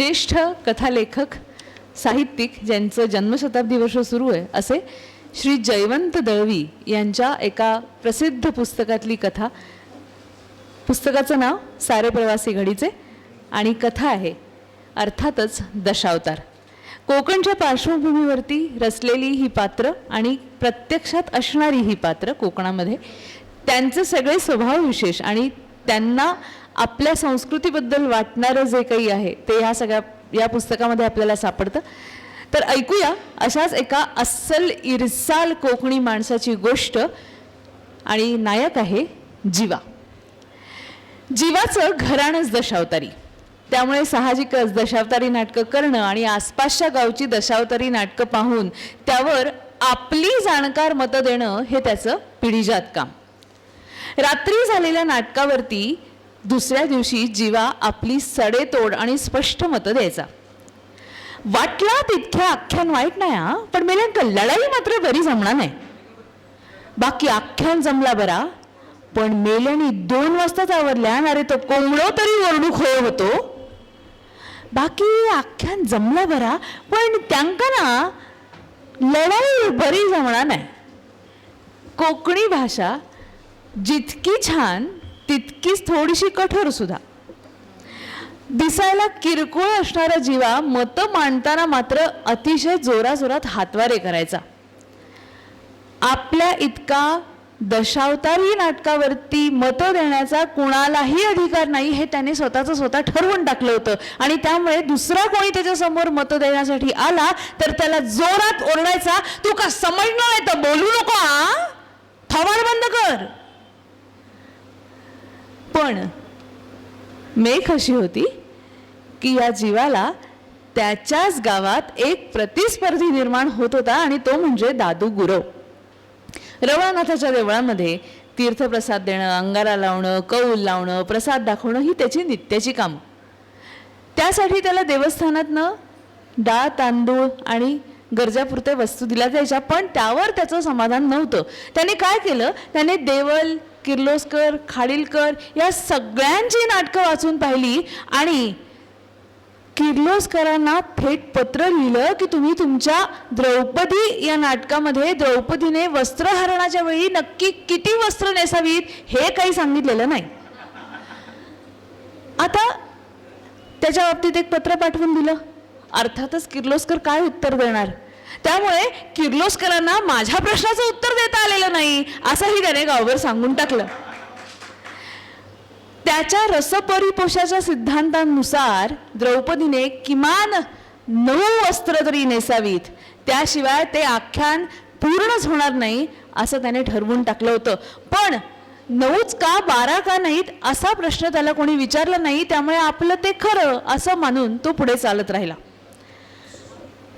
ज्येष्ठ कथालेखक साहित्यिक ज्यांचं जन्मशताब्दी वर्ष सुरू आहे असे श्री जयवंत दळवी यांच्या एका प्रसिद्ध पुस्तकातली कथा. पुस्तकाचं नाव सारे प्रवासी घडीचे आणि कथा आहे अर्थातच दशावतार. कोकणच्या पार्श्वभूमीवरती रचलेली ही पात्र आणि प्रत्यक्षात असणारी ही पात्र कोकणामध्ये त्यांचे सगळे स्वभाव विशेष आणि त्यांना आपल्या संस्कृतीबद्दल वाटणारं जे काही आहे ते ह्या सगळ्या या पुस्तकामध्ये आपल्याला सापडतं. तर ऐकूया अशाच एका अस्सल इरसाल कोकणी माणसाची गोष्ट आणि नायक आहे जीवा. जीवाचं घराणंच दशावतारी. त्यामुळे साहजिकच दशावतारी नाटकं करणं आणि आसपासच्या गावची दशावतारी नाटकं पाहून त्यावर आपली जाणकार मतं देणं हे त्याचं पिढीजात काम. रात्री झालेल्या नाटकावरती दुसऱ्या दिवशी जीवा आपली सडेतोड आणि स्पष्ट मतं द्यायचा. वाटला तितक्या आख्यान वाईट नाही हा पण मेल्यांक लढाई मात्र बरी जमणार नाही. बाकी आख्यान जमला बरा पण मेल्यानी दोन वाजताच आवरल्या अरे तो कोंबडो तरी ओरडू होय होतो. बाकी आख्यान जमला बरा पण त्यांका ना लढाई बरी जमणार नाही. कोकणी भाषा जितकी छान तितकीच थोडीशी कठोर सुद्धा. दिसायला किरकोळ असणारा जीवा मतं मांडताना मात्र अतिशय जोराजोरात हातवारे करायचा. आपल्या इतका दशावतारी नाटकावरती मतं देण्याचा कुणालाही अधिकार नाही हे त्याने स्वतःचं स्वतः ठरवून टाकलं होतं. आणि त्यामुळे दुसरा कोणी त्याच्यासमोर मतं देण्यासाठी आला तर त्याला जोरात ओरडायचा तू का समजणार नाही तर बोलू नको आ थवार बंद कर. पण मेघ अशी होती की या जीवाला त्याच्याच गावात एक प्रतिस्पर्धी निर्माण होत होता आणि तो म्हणजे दादू गुरव. रवळनाथाच्या देवळामध्ये तीर्थप्रसाद देणं अंगारा लावणं कौल लावणं प्रसाद दाखवणं ही त्याची नित्याची कामं. त्यासाठी त्याला देवस्थानातनं डाळ तांदूळ आणि गरजापुरते वस्तू दिल्या जायच्या पण त्यावर त्याचं समाधान नव्हतं. त्याने काय केलं? त्याने देवल किर्लोस्कर खाडीलकर या सगळ्यांची नाटकं वाचून पाहिली आणि किर्लोस्करांना थेट पत्र लिहिलं की तुम्ही तुमच्या द्रौपदी या नाटकामध्ये द्रौपदीने वस्त्रहरणाच्या वेळी नक्की किती वस्त्र नेसावीत हे काही सांगितलेलं नाही. आता त्याच्या बाबतीत एक पत्र पाठवून दिलं. अर्थातच किर्लोस्कर काय उत्तर देणार? त्यामुळे किर्लोस्करांना माझ्या प्रश्नाचं उत्तर देता आलेलं नाही असंही त्याने गावभर सांगून टाकलं. त्याच्या रसपरिपोषाच्या सिद्धांतानुसार द्रौपदीने किमान नऊ वस्त्र तरी नेसावीत. त्याशिवाय ते आख्यान पूर्णच होणार नाही असं त्याने ठरवून टाकलं होतं. पण नऊच का बारा का नाहीत असा प्रश्न त्याला कोणी विचारला नाही त्यामुळे आपलं ते खरं असं मानून तो पुढे चालत राहिला.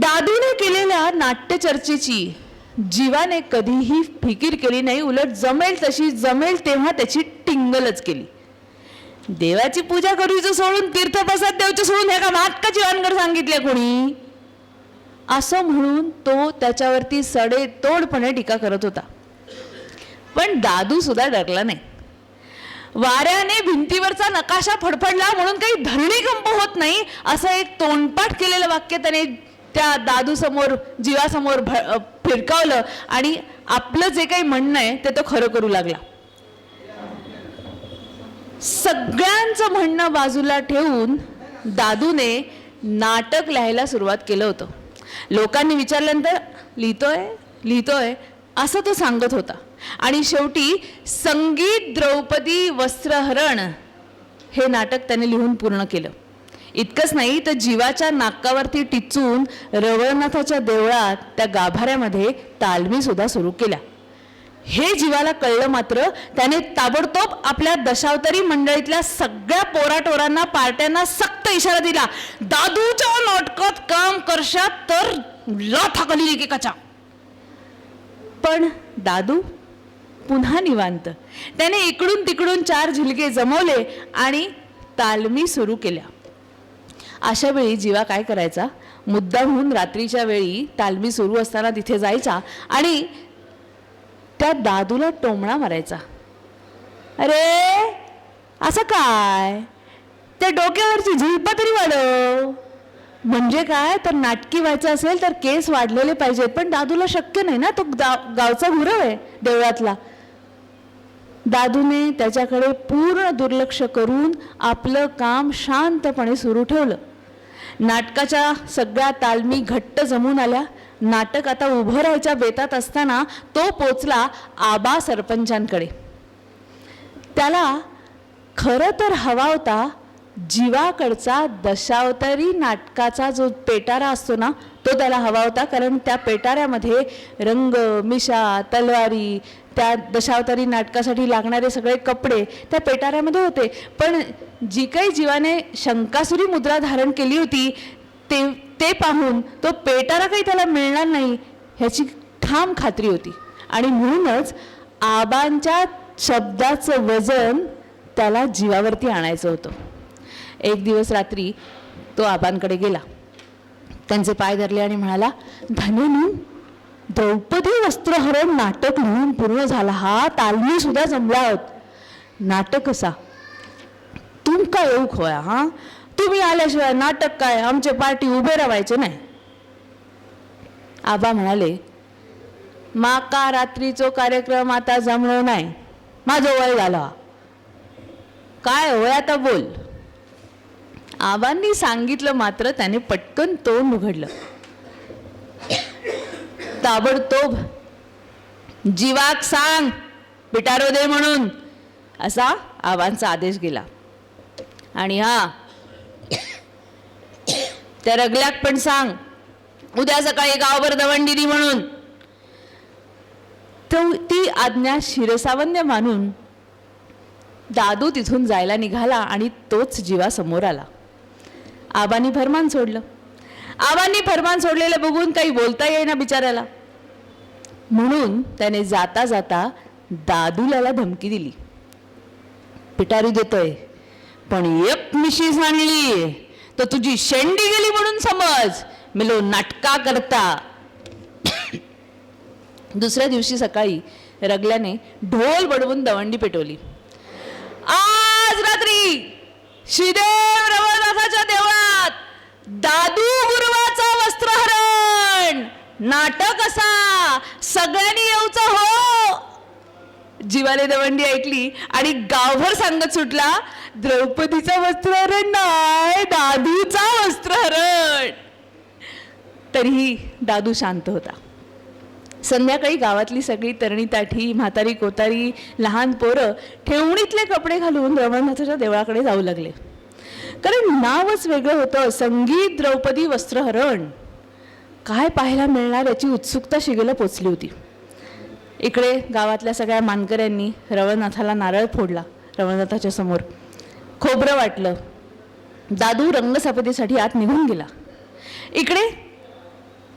दादूने केलेल्या नाट्यचर्चेची जीवाने कधीही फिकीर केली नाही उलट जमेल तशी जमेल तेव्हा त्याची टिंगलच केली. देवाची पूजा करूचं सोडून तीर्थप्रसाद देवचं सोडून हे का नाटकाची जीवनकर सांगितले कोणी? असं म्हणून तो त्याच्यावरती सडे तोडपणे टीका करत होता. पण दादू सुद्धा डरला नाही. वाऱ्याने भिंतीवरचा नकाशा फडफडला म्हणून काही धरणीकंप होत नाही असं एक तोंडपाठ केलेलं वाक्य त्याने त्या दादूसमोर जीवासमोर भ फिरकावलं आणि आपलं जे काही म्हणणं आहे ते तो खरं करू लागला. सगळ्यांचं म्हणणं बाजूला ठेवून दादूने नाटक लिहायला सुरुवात केलं होतं. लोकांनी विचारल्यानंतर लिहितोय लिहितोय असं तो सांगत होता. आणि शेवटी संगीत द्रौपदी वस्त्रहरण हे नाटक त्याने लिहून पूर्ण केलं. इतकंच नाही तर जीवाच्या नाकावरती टिचून रवळनाथाच्या देवळात त्या गाभाऱ्यामध्ये तालमी सुद्धा सुरू केल्या. हे जीवाला कळलं मात्र त्याने ताबडतोब आपल्या दशावतारी मंडळीतल्या सगळ्या पोराटोरांना पार्ट्यांना सक्त इशारा दिला. दादूच्या नाटकात काम करशात तर लाथाखाली एकेकाच्या. पण दादू पुन्हा निवांत. त्याने इकडून तिकडून चार झिलके जमवले आणि तालमी सुरू केल्या. अशा वेळी जीवा काय करायचा? मुद्दामहून रात्रीच्या वेळी तालमी सुरू असताना तिथे जायचा आणि त्या दादूला टोमणा मारायचा. अरे असं काय? त्या डोक्यावरची झुलपा तरी वाढव. म्हणजे काय? तर नाटकी व्हायचं असेल तर केस वाढलेले पाहिजेत पण दादूला शक्य नाही ना? तो गाव गावचा गुरव आहे देवळातला. दादूने त्याच्याकडे पूर्ण दुर्लक्ष करून आपलं काम शांतपणे सुरू ठेवलं. नाटकाच्या सगळ्या तालमी घट्ट जमून आल्या. नाटक आता उभं राहायच्या बेतात असताना तो पोचला आबा सरपंचांकडे. त्याला खरं तर हवा होता जीवाकडचा दशावतारी नाटकाचा जो पेटारा असतो ना तो त्याला हवा होता. कारण त्या पेटाऱ्यामध्ये रंग मिशा तलवारी त्या दशावतारी नाटकासाठी लागणारे सगळे कपडे त्या पेटाऱ्यामध्ये होते. पण जी काही जीवाने शंकासुरी मुद्रा धारण केली होती ते ते पाहून तो पेटारा काही त्याला मिळणार नाही ह्याची ठाम खात्री होती. आणि म्हणूनच आबांच्या शब्दाचं वजन त्याला जीवावरती आणायचं होतं. एक दिवस रात्री तो आबांकडे गेला. त्यांचे पाय धरले आणि म्हणाला धन्यनी द्रौपदी वस्त्रहरण नाटक लिहून पूर्ण झाला. हा तालमी सुद्धा जमला आहोत नाटक असा तुमका येऊक येऊ खोया हा? तुम्ही आल्याशिवाय नाटक काय? आमचे पार्टी उभे राहायचे नाही. आबा म्हणाले माका रात्रीचो कार्यक्रम आता जमलो नाही? माझं वय झाला. काय होय आता बोल. आबांनी सांगितलं मात्र त्याने पटकन तोंड उघडलं. ताबडतोब जीवाक सांग पिटारो दे म्हणून असा आबांचा आदेश गेला. आणि हा त्या रगल्याक पण सांग उद्या सकाळी गावभर दवंडिरी म्हणून. तो ती आज्ञा शिरसावन्य मानून दादू तिथून जायला निघाला आणि तोच जीवा समोर आला. आबांनी भरमान सोडलं. आबांनी फरमान सोडलेलं बघून काही बोलता येईना बिचाऱ्याला. म्हणून त्याने जाता जाता दादूलाला धमकी दिली. पिटारी देतोय. पण एक मिशी सांगली तर तुझी शेंडी गेली म्हणून समज. मिलो नाटका करता. दुसऱ्या दिवशी सकाळी रगल्याने ढोल बडवून दवंडी पेटवली. आज रात्री श्रीदेव रवळनाथाच्या देवळात दादू गुरुवाचा वस्त्रहरण. नाटक असा. सगळ्यांनी येऊचा हो. जीवाले दवंडी ऐकली आणि गावभर सांगत सुटला द्रौपदीचा वस्त्रहरण नाही दादूचा वस्त्रहरण. तरीही दादू शांत होता. संध्याकाळी गावातली सगळी तरणी ताठी म्हातारी कोतारी लहान पोरं ठेवणीतले कपडे घालून रमणनाथाच्या देवळाकडे जाऊ लागले. कारण नावच वेगळं होतं. संगीत द्रौपदी वस्त्रहरण. काय पाहायला मिळणार याची उत्सुकता शिगेला पोचली होती. इकडे गावातल्या सगळ्या मानकऱ्यांनी रवळनाथाला नारळ फोडला रवळनाथाच्या समोर. खोबरं वाटलं. दादू रंगसपतीसाठी आत निघून गेला. इकडे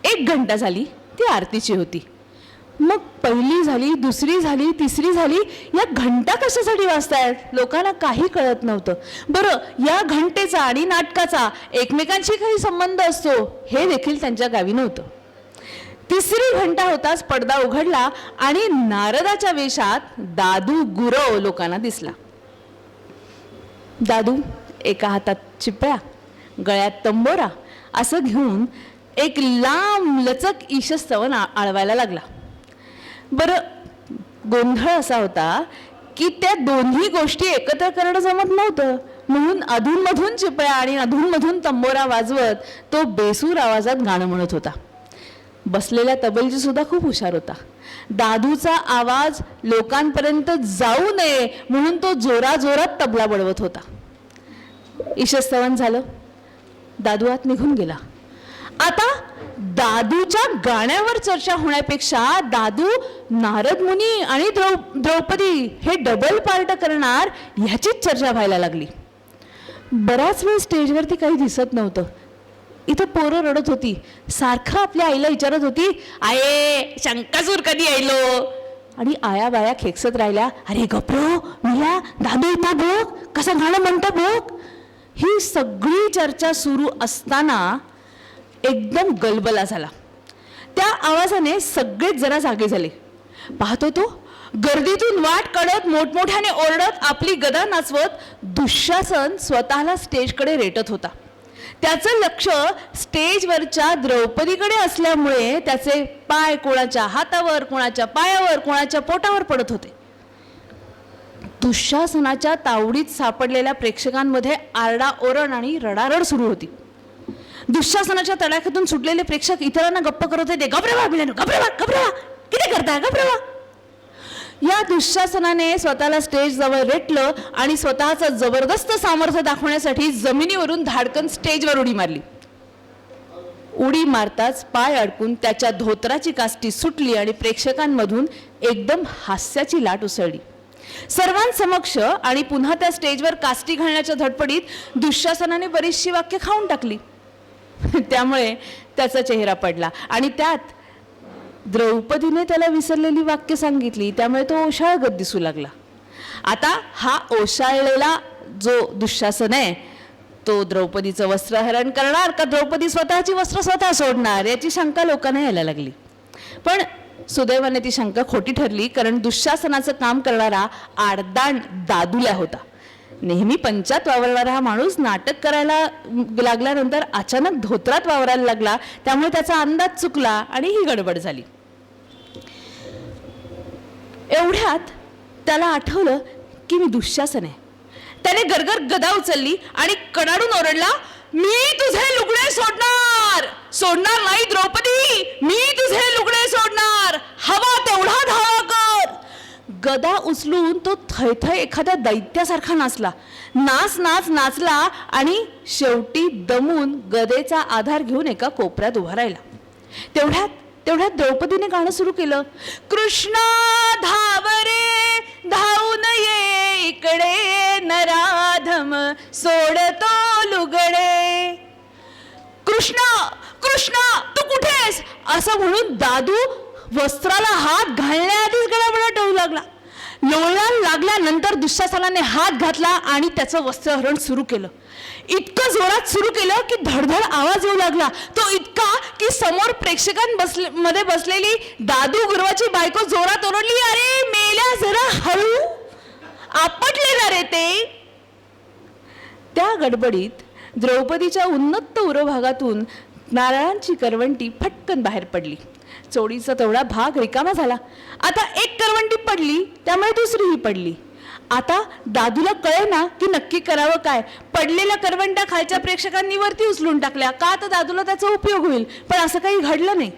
एक घंटा झाली ती आरतीची होती. मग पहिली झाली दुसरी झाली तिसरी झाली या घंटा कशासाठी वाजतायत? लोकांना काही कळत नव्हतं. बरं या घंटेचा आणि नाटकाचा एकमेकांशी काही संबंध असतो हे देखील त्यांच्या गावी नव्हतं. तिसरी घंटा होताच पडदा उघडला आणि नारदाच्या वेशात दादू गुरव लोकांना दिसला. दादू एका हातात चिपळ्या गळ्यात तंबोरा असं घेऊन एक लांब लचक ईशस्तवन आळवायला लागला. बरं गोंधळ असा होता की त्या दोन्ही गोष्टी एकत्र करणं जमत नव्हतं. म्हणून अधूनमधून चिपळ्या आणि अधूनमधून तंबोरा वाजवत तो बेसूर आवाजात गाणं म्हणत होता. बसलेल्या तबलजी सुद्धा खूप हुशार होता. दादूचा आवाज लोकांपर्यंत जाऊ नये म्हणून तो जोराजोरात तबला बडवत होता. ईशस्तवन झालं. दादू आत निघून गेला. आता दादूच्या गाण्यावर चर्चा होण्यापेक्षा दादू नारद मुनी आणि द्रौ द्रौपदी हे डबल पार्ट करणार ह्याचीच चर्चा व्हायला लागली. बराच वेळ स्टेजवरती काही दिसत नव्हतं. इथं पोरं रडत होती. सारखं आपल्या आईला विचारत होती आये शंकासूर कधी आईलो आणि आया बाया खेकसत राहिल्या अरे गप्रो मिला दादू येता भोग कसं गाणं म्हणतं भोग ही सगळी चर्चा सुरू असताना एकदम गलबला झाला. त्या आवाजाने सगळेच जरा जागे झाले. पाहतो तो गर्दीतून वाट काढत मोठमोठ्याने ओरडत आपली गदा नाचवत दुःशासन स्वतःला स्टेजकडे रेटत होता. त्याचं लक्ष स्टेजवरच्या द्रौपदीकडे असल्यामुळे त्याचे पाय कोणाच्या हातावर कोणाच्या पायावर कोणाच्या पोटावर पडत होते. दुःशासनाच्या तावडीत सापडलेल्या प्रेक्षकांमध्ये आरडाओरड आणि रडारड सुरू होती. दुःशासनाच्या तडाख्यातून सुटलेले प्रेक्षक इतरांना गप्प करत होते. घबरेवा बिलानो घबरेवा घबरेवा किती करताय घबरेवा या दुःशासनाने स्वतःला स्टेज जवळ रेटलं आणि स्वतःचं जबरदस्त सामर्थ्य दाखवण्यासाठी जमिनीवरून धाडकन स्टेजवर उडी मारली. उडी मारताच पाय अडकून त्याच्या धोत्राची कास्टी सुटली आणि प्रेक्षकांमधून एकदम हास्याची लाट उसळली. सर्वांसमक्ष आणि पुन्हा त्या स्टेजवर कास्टी घालण्याच्या धडपडीत दुःशासनाने बरीचशी वाक्य खाऊन टाकली. त्यामुळे त्याचा चेहरा पडला. आणि त्यात द्रौपदीने त्याला विसरलेली वाक्य सांगितली त्यामुळे तो ओशाळगत दिसू लागला. आता हा ओशाळलेला जो दुःशासन आहे तो द्रौपदीचं वस्त्रहरण करणार का द्रौपदी स्वतःची वस्त्र स्वतः सोडणार याची शंका लोकांना यायला लागली. पण सुदैवाने ती शंका खोटी ठरली कारण दुःशासनाचं काम करणारा आडदांड दादुल्या होता. नेहमी पंचात वावरणारा हा माणूस नाटक करायला लागल्यानंतर अचानक धोत्रात वावरायला लागला त्यामुळे त्याचा अंदाज चुकला आणि ही गडबड झाली. एवढ्यात त्याला आठवलं की मी दुःशासन. आहे त्याने गरगर गदा उचलली आणि कडाडून ओरडला मी तुझे लुगडे सोडणार! सोडणार नाही द्रौपदी! मी तुझे लुगडे सोडणार! हवा तेवढा धावा कर! गदा उचलून तो थैथय एखाद्या दैत्यासारखा नाचला. नाच नाच नाचला आणि शेवटी दमून गदेचा आधार घेऊन एका कोपऱ्यात उभा राहिला. तेवढ्यात तेवढ्यात द्रौपदीने गाणं सुरू केलं. कृष्णा धावरे धावून ये इकडे नराधम सोडतो लुगडे. कृष्णा कृष्णा तू कुठेस असं म्हणून दादू वस्त्राला हात घालण्याआधीच गडाबडा टळू लागला. लोळायला लागल्यानंतर दुःशासनाने हात घातला आणि त्याचं वस्त्रहरण सुरू केलं. इतकं जोरात सुरू केलं की धडधड आवाज येऊ लागला. तो इतका की समोर प्रेक्षकां बसले मध्ये बसलेली दादू गुरुवाची बायको जोरात ओरडली अरे मेल्या जरा हळू. आपटले ना रे ते. त्या गडबडीत द्रौपदीच्या उन्नत उरभागातून नारळांची करवंटी फटकन बाहेर पडली. चोरीचा तेवढा भाग रिकामा झाला. आता एक करवंटी पडली त्यामुळे दुसरीही पडली. आता दादूला कळे ना की नक्की करावं काय. पडलेल्या करवंट्या खालच्या प्रेक्षकांनी वरती उचलून टाकल्या. का तर दादूला त्याचा उपयोग होईल? पण असं काही घडलं नाही.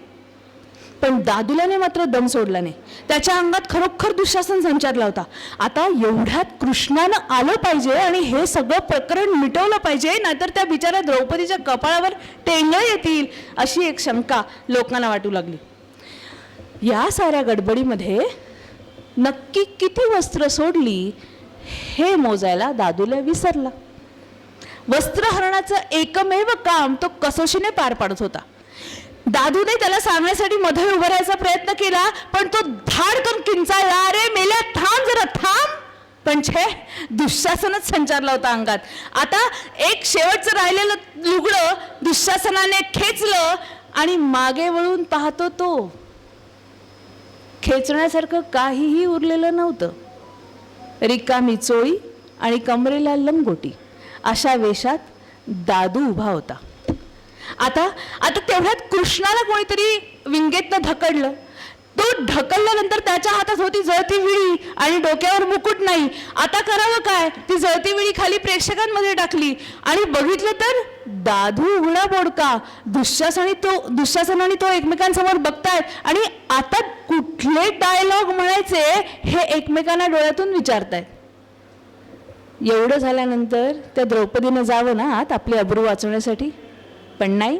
पण दादूलाने मात्र दम सोडला नाही. त्याच्या अंगात खरोखर दुःशासन संचारला होता. आता एवढ्यात कृष्णानं आलं पाहिजे आणि हे सगळं प्रकरण मिटवलं पाहिजे नाहीतर त्या बिचाऱ्या द्रौपदीच्या कपाळावर टेंग येतील अशी एक शंका लोकांना वाटू लागली. या साऱ्या गडबडीमध्ये नक्की किती वस्त्र सोडली हे मोजायला दादूला विसरला. वस्त्रहरणाचं एकमेव काम तो कसोशीने पार पाडत होता. दादूने त्याला सांगण्यासाठी मध्ये उभं राहायचा प्रयत्न केला पण तो धाडकन किंचाळला. अरे मेल्या थांब जरा थांब. पण छे दुःशासनच संचारला होता अंगात. आता एक शेवटचं राहिलेलं लुगडं दुःशासनाने खेचलं आणि मागे वळून पाहतो तो खेचण्यासारखं काहीही उरलेलं नव्हतं. रिकामी चोळी आणि कमरेला लंगोटी. अशा वेशात दादू उभा होता. आता आता तेवढ्यात कृष्णाला कोणीतरी विंगेतनं धकडलं. तो ढकलल्यानंतर त्याच्या हातात होती जळती विळी आणि डोक्यावर मुकुट नाही. आता करावं काय? ती जळती विळी खाली प्रेक्षकांमध्ये टाकली. आणि बघितलं तर दादू उघडा बोडका. दुःशासनी तो दुःशासन तो एकमेकांसमोर बघतायत. आणि आता कुठले डायलॉग म्हणायचे हे एकमेकांना डोळ्यातून विचारतायत. एवढं झाल्यानंतर त्या द्रौपदीनं जावं ना आत आपली अब्रू वाचवण्यासाठी? पण नाही.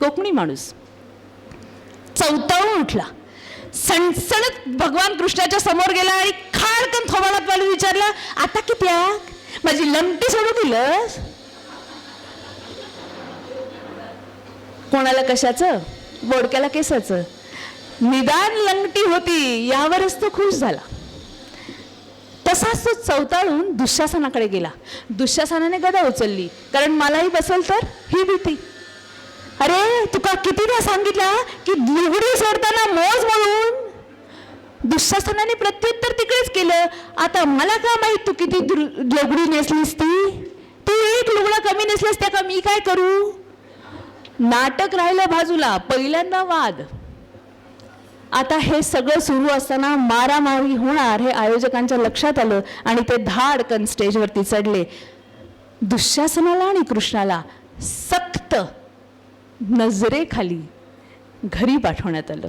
कोकणी माणूस. चौताळून उठला. सणसणत भगवान कृष्णाच्या समोर गेला आणि खाडकन थोबाडात मला विचारलं आता किती माझी लंपी सोडू दिलंस? कोणाला कशाचं? बोडक्याला केसाचं. निदान लंगटी होती यावरच तो खुश झाला. तसाच तो चौताळून दुःशासनाकडे गेला. दुःशासनाने गदा उचलली. कारण मलाही बसेल तर ही भीती. अरे तुका कितीदा सांगितलं की लुगडी सोडताना मोज म्हणून दुःशासनाने प्रत्युत्तर तिकडेच केलं. आता मला का माहीत तू किती लुगडी नेसलीस ती? तू एक लुगडा कमी नेसलीस त्या का मी काय करू? नाटक राहिलं बाजूला पहिल्यांदा वाद. आता हे सगळं सुरू असताना मारामारी होणार हे आयोजकांच्या लक्षात आलं आणि ते धाडकन स्टेजवरती चढले. दुःशासनाला आणि कृष्णाला सक्त नजरेखाली घरी पाठवण्यात आलं.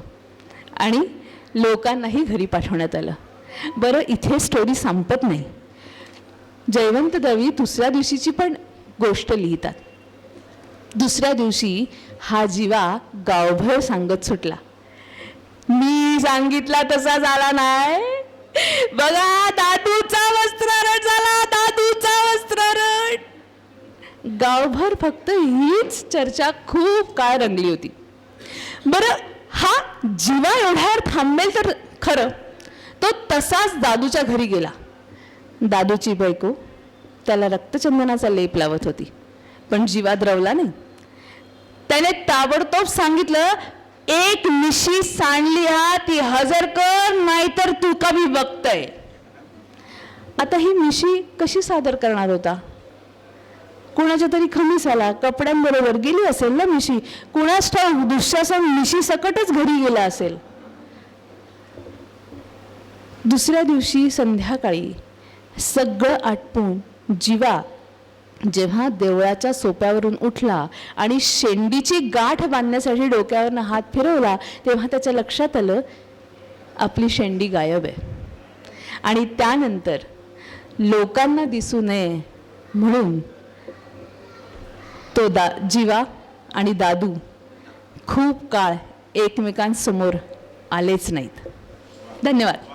आणि लोकांनाही घरी पाठवण्यात आलं. बरं इथे स्टोरी संपत नाही. जयवंत दवी दुसऱ्या दिवशीची पण गोष्ट लिहितात. दुसऱ्या दिवशी हा जीवा गावभर सांगत सुटला. मी सांगितला तसा झाला नाही. बघा दादूचा वस्त्र झाला. गावभर फक्त हीच चर्चा खूप काळ रंगली होती. बरं हा जीवा एवढ्यावर थांबेल तर खरं तो तसाच दादूच्या घरी गेला. दादूची बायको त्याला रक्तचंदनाचा लेप लावत होती पण जीवा द्रवला नाही. त्याने ताबडतोब सांगितलं एक निशी सांडली हा ती हजर कर नाहीतर तू कमी बघतय. आता ही मिशी कशी सादर करणार होता? कुणाच्या तरी खमिसाला कपड्यांबरोबर गेली असेल ना मिशी कुणास ठाऊक दुःशासन मिशी सकटच घरी गेला असेल. दुसऱ्या दिवशी संध्याकाळी सगळं आटपून जीवा जेव्हा देवळाच्या सोप्यावरून उठला आणि शेंडीची गाठ बांधण्यासाठी डोक्यावरनं हात फिरवला तेव्हा त्याच्या लक्षात आलं आपली शेंडी गायब आहे. आणि त्यानंतर लोकांना दिसू नये म्हणून तो दा जीवा आणि दादू खूप काळ एकमेकांसमोर आलेच नाहीत. धन्यवाद.